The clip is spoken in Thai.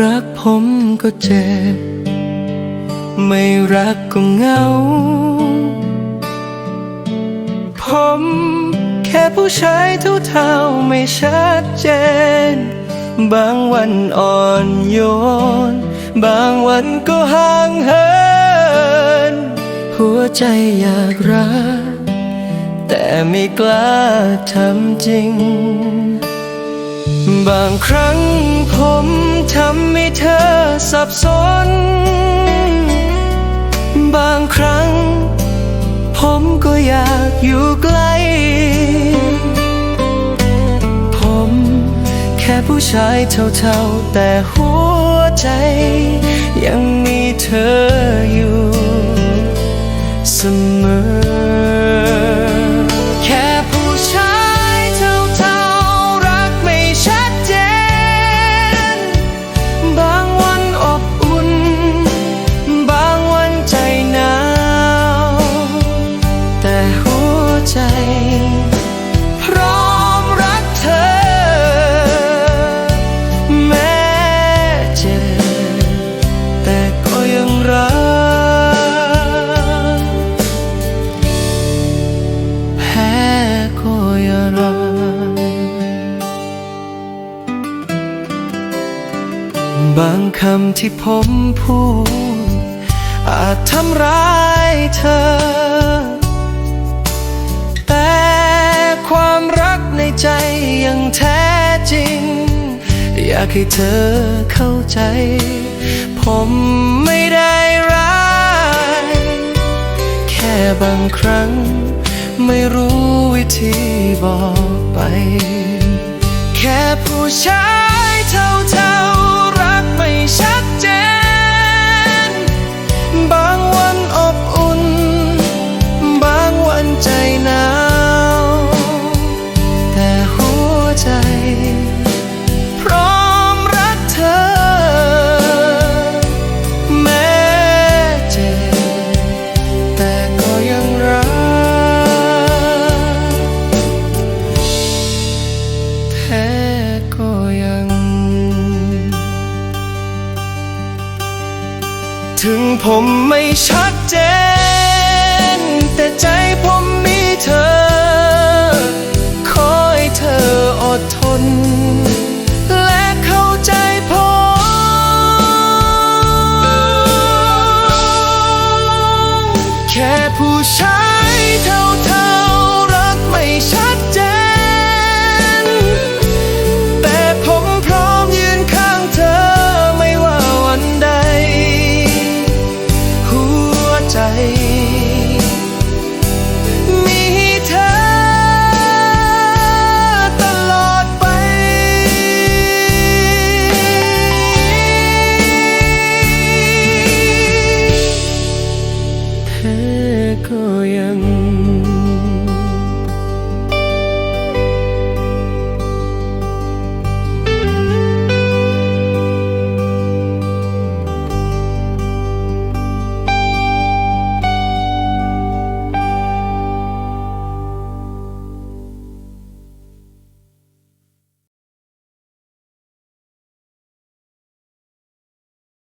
รักผมก็เจ็บ ไม่รักก็เหงา ผมแค่ผู้ชายเท่าๆไม่ชัดเจน บางวันอ่อนโยน บางวันก็ห่างเหิน หัวใจอยากรัก แต่ไม่กล้าทำจริง บางครั้งผม ทำให้เธอสับสน บางครั้ง ผมก็อยากอยู่ใกล้ ผมแค่ผู้ชายเท่าๆ แต่หัวใจยังมีเธอ บางคำที่ผมพูด อาจทำร้ายเธอ แต่ความรักในใจยังแท้จริง อยากให้เธอเข้าใจ ผมไม่ได้ร้าย แค่บางครั้ง ไม่รู้วิธีบอกไป แค่ผู้ชายเท่าๆ ถึงผมไม่ชัดเจน แต่ใจผมมีเธอขอให้เธออดทน และเข้าใจผม แค่ผู้ชาย